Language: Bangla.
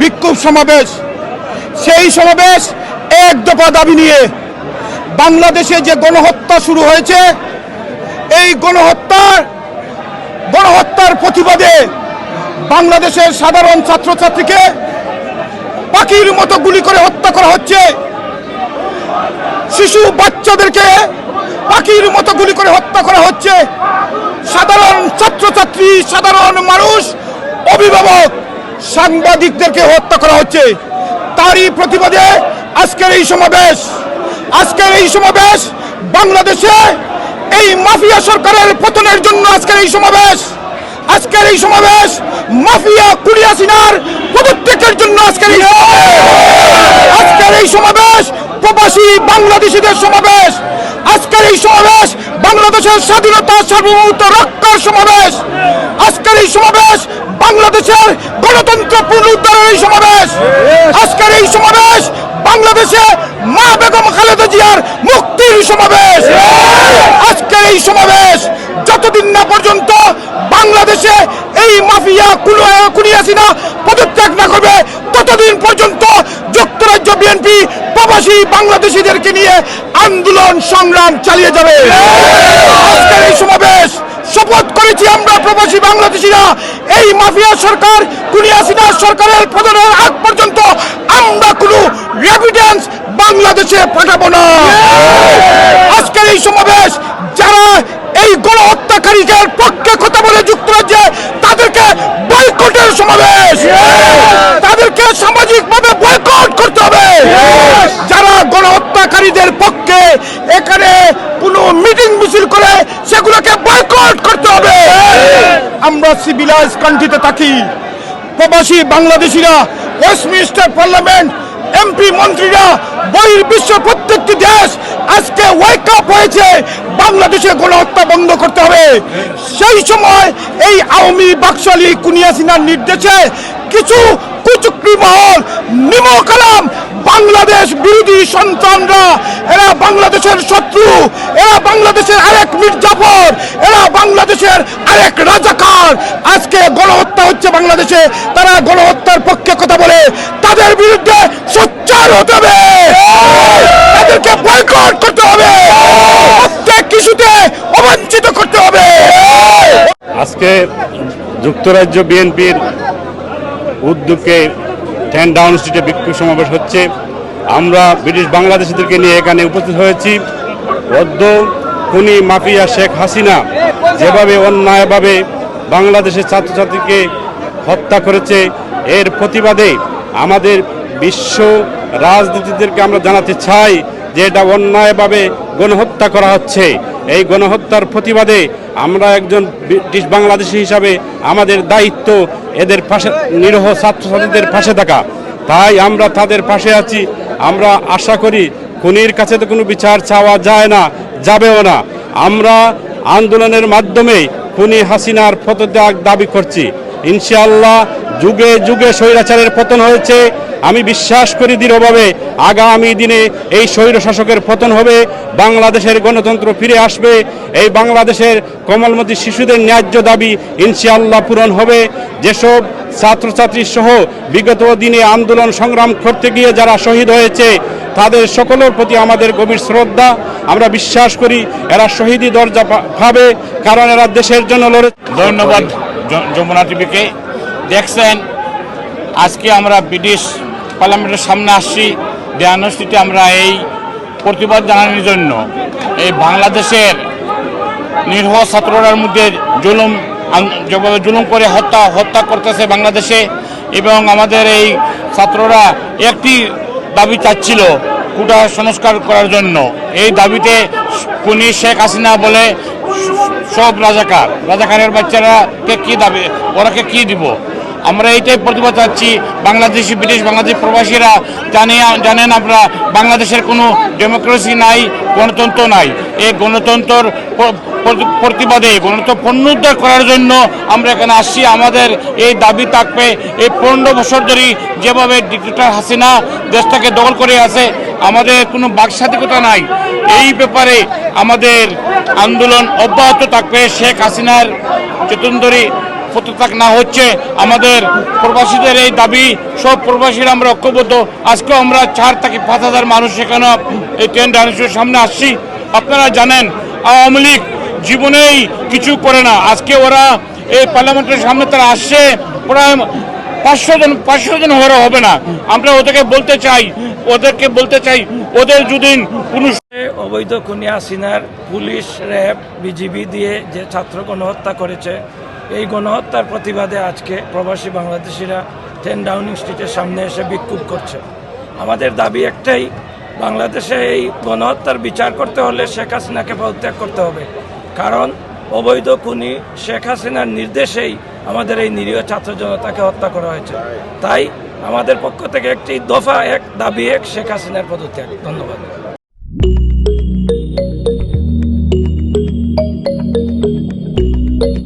বিক্ষোভ সমাবেশ। সেই সমাবেশ এক দফা দাবি নিয়ে বাংলাদেশে যে গণহত্যা শুরু হয়েছে, এই গণহত্যার গণহত্যার প্রতিবাদে বাংলাদেশের সাধারণ ছাত্রছাত্রীকে পাখির মতো গুলি করে হত্যা করা হচ্ছে। শিশু বাচ্চাদেরকে পাখির মতো গুলি করে হত্যা করা হচ্ছে। সাধারণ ছাত্রছাত্রী, সাধারণ মানুষ, অভিভাবক সাংবাদিকদেরকে হত্যা করা হচ্ছে। তারই প্রতিবাদে আজকের এই সমাবেশ, আজকের এই সমাবেশ বাংলাদেশে এই মাফিয়া সরকারের পতনের জন্য আজকের এই সমাবেশ, আজকের এই সমাবেশ মাফিয়া কুড়িয়া সিনার পদত্যাগের জন্য আজকের এই আজকের এই সমাবেশ প্রবাসী বাংলাদেশিদের সমাবেশ। আজকের এই সমাবেশ বাংলাদেশের স্বাধীনতা সার্বভৌমত্ব রক্ষার সমাবেশ। এই সমাবেশ বাংলাদেশের গণতন্ত্র পুনরুদ্ধারের এই সমাবেশ। আজকের এই সমাবেশ বাংলাদেশে মা বেগম খালেদা জিয়ার মুক্তির সমাবেশ। আজকের এই সমাবেশ যতদিন না পর্যন্ত বাংলাদেশে এই মাফিয়া কুলো- কুনিয়াসিনা পদত্যাগ না করবে ততদিন পর্যন্ত যুক্তরাজ্য বিএনপি প্রবাসী বাংলাদেশিদেরকে নিয়ে আন্দোলন সংগ্রাম চালিয়ে যাবে। আজকের এই সমাবেশ শপথ করেছি আমরা প্রবাসী বাংলাদেশিরা। এই মাফিয়া সরকার কুনিয়াসিনা সরকারের পতনের আগ পর্যন্ত আমরা কোনো রেভিডেন্স বাংলাদেশে পাঠাবো না। আজকের এই সমাবেশ, যারা এই গণহত্যাকারীদের পক্ষে কথা বলে যুক্তরাজ্যে, তাদেরকে বয়কটের সমাবেশ। তাদেরকে সামাজিকভাবে বয়কট করতে হবে। যারা গণহত্যাকারীদের পক্ষে এখানে কোনো মিটিং মিছিল করে, সেগুলোকে আমরা সিভিলাইজ কান্ট্রিতে থাকি। প্রবাসী বাংলাদেশিরা ওয়েস্টমিনিস্টার পার্লামেন্ট এমপি মন্ত্রীরা বহির বিশ্ব প্রত্যেকটি দেশ আজকে ওয়েক আপ হয়েছে। বাংলাদেশে গণহত্যা বন্ধ করতে হবে। সেই সময় এই আওয়ামী বাকশালী কুনিয়াসিনার নির্দেশে কিছু কুচুকরি মহল, নিমো কালাম, বাংলাদেশ বিরোধী সন্তানরা, এরা বাংলাদেশের শত্রু, এরা বাংলাদেশের আরেক মির্জাফর, এরা বাংলাদেশের আরেক রাজাকার আজকে গণহত্যা হচ্ছে বাংলাদেশে তারা গণহত্যার পক্ষে কথা বলে তাদের বিরুদ্ধে সোচ্চার হতে হবে। তাদেরকে বয়কট করতে হবে। প্রত্যেক কিছুতে অবাঞ্ছিত করতে হবে। আজকে যুক্তরাজ্য বিএনপির উদ্যোগে টেন ডাউন স্ট্রিটে বিক্ষোভ সমাবেশ হচ্ছে। আমরা ব্রিটিশ বাংলাদেশিদেরকে নিয়ে এখানে উপস্থিত হয়েছি। অদ্য খুনি মাফিয়া শেখ হাসিনা যেভাবে অন্যায়ভাবে বাংলাদেশের ছাত্রছাত্রীকে হত্যা করেছে, এর প্রতিবাদে আমাদের বিশ্ব রাজনীতিদেরকে আমরা জানাতে চাই যে এটা অন্যায়ভাবে গণহত্যা করা হচ্ছে। এই গণহত্যার প্রতিবাদে আমরা একজন ব্রিটিশ বাংলাদেশি হিসাবে আমাদের দায়িত্ব এদের পাশে, নিরহ ছাত্রছাত্রীদের পাশে থাকা। তাই আমরা তাদের পাশে আছি। আমরা আশা করি খুনির কাছে তো কোনো বিচার চাওয়া যায় না, যাবেও না। আমরা আন্দোলনের মাধ্যমে খুনি হাসিনার পদত্যাগ দাবি করছি। ইনশাআল্লাহ যুগে যুগে স্বৈরাচারের পতন হয়েছে। আমি বিশ্বাস করি দৃঢ়ভাবে আগামী দিনে এই স্বৈর শাসকের পতন হবে, বাংলাদেশের গণতন্ত্র ফিরে আসবে, এই বাংলাদেশের কমলমতি শিশুদের ন্যায্য দাবি ইনশাআল্লাহ পূরণ হবে। যেসব ছাত্রছাত্রী সহ বিগত দিনে আন্দোলন সংগ্রাম করতে গিয়ে যারা শহীদ হয়েছে, তাদের সকলের প্রতি আমাদের গভীর শ্রদ্ধা। আমরা বিশ্বাস করি এরা শহীদি দরজা পাবে, কারণ এরা দেশের জন্য লড়ে, ধন্যবাদ। যমুনা টিভিকে দেখছেন। আজকে আমরা ব্রিটিশ পার্লামেন্টের সামনে আসছি। দেয়ানস্থিতে আমরা এই প্রতিবাদ জানানোর জন্য। এই বাংলাদেশের নির্ভ ছাত্ররার মধ্যে জুলুম যেভাবে জুলুম করে হত্যা হত্যা করতেছে বাংলাদেশে এবং আমাদের এই ছাত্ররা একটি দাবি চাচ্ছিল কুটা সংস্কার করার জন্য। এই দাবিতে কুনি শেখ হাসিনা বলে সব রাজাকার। রাজাকারের বাচ্চারা কে কি দাবি ওরাকে কি দিব? আমরা এইটাই প্রতিবাদ চাচ্ছি বাংলাদেশি, ব্রিটিশ বাংলাদেশ প্রবাসীরা জানি জানেন আমরা বাংলাদেশের কোনো ডেমোক্রেসি নাই, গণতন্ত্র নাই। এই গণতন্ত্রর প্রতি- প্রতিবাদে, গণতন্ত্র পুনরুদ্ধার করার জন্য আমরা এখানে আসছি। আমাদের এই দাবি থাকবে, এই পনেরো বছর ধরে যেভাবে ডিক্টেটর হাসিনা দেশটাকে দখল করে আছে আমাদের কোনো বাকস্বাধিকতা নাই। এই ব্যাপারে আমাদের আন্দোলন অব্যাহত থাকবে। শেখ হাসিনার চেতন ধরে পদত্যাগ না হচ্ছে, আমাদের প্রবাসীদের এই দাবি, সব প্রবাসীরা আমরা ঐক্যবদ্ধ। আজকে আমরা চার থেকে পাঁচ হাজার মানুষ সেখানে এই ট্রেন ডাইনোসরের সামনে আসছি। আপনারা জানেন, আওয়ামী লীগ জীবনেই কিছু করে না। আজকে ওরা এই পার্লামেন্টের সামনে তারা আসছে প্রায় পাঁচশো জন পাঁচশো জন ওরা হবে না। আমরা ওদেরকে বলতে চাই, ওদেরকে বলতে চাই, ওদের যদি কোনো অবৈধ খুনি হাসিনার পুলিশ, র্যাব, বিজিবি দিয়ে যে ছাত্র গণহত্যা করেছে, এই গণহত্যার প্রতিবাদে আজকে প্রবাসী বাংলাদেশিরা টেন ডাউনিং স্ট্রিটের সামনে এসে বিক্ষোভ করছে। আমাদের দাবি একটাই, বাংলাদেশে এই গণহত্যার বিচার করতে হলে শেখ হাসিনাকে পদত্যাগ করতে হবে। কারণ অবৈধ খুনি শেখ হাসিনার নির্দেশেই আমাদের এই নিরীহ ছাত্র জনতাকে হত্যা করা হয়েছে। তাই আমাদের পক্ষ থেকে একটি দফা, এক দাবি, এক শেখ হাসিনার পদত্যাগ। ধন্যবাদ।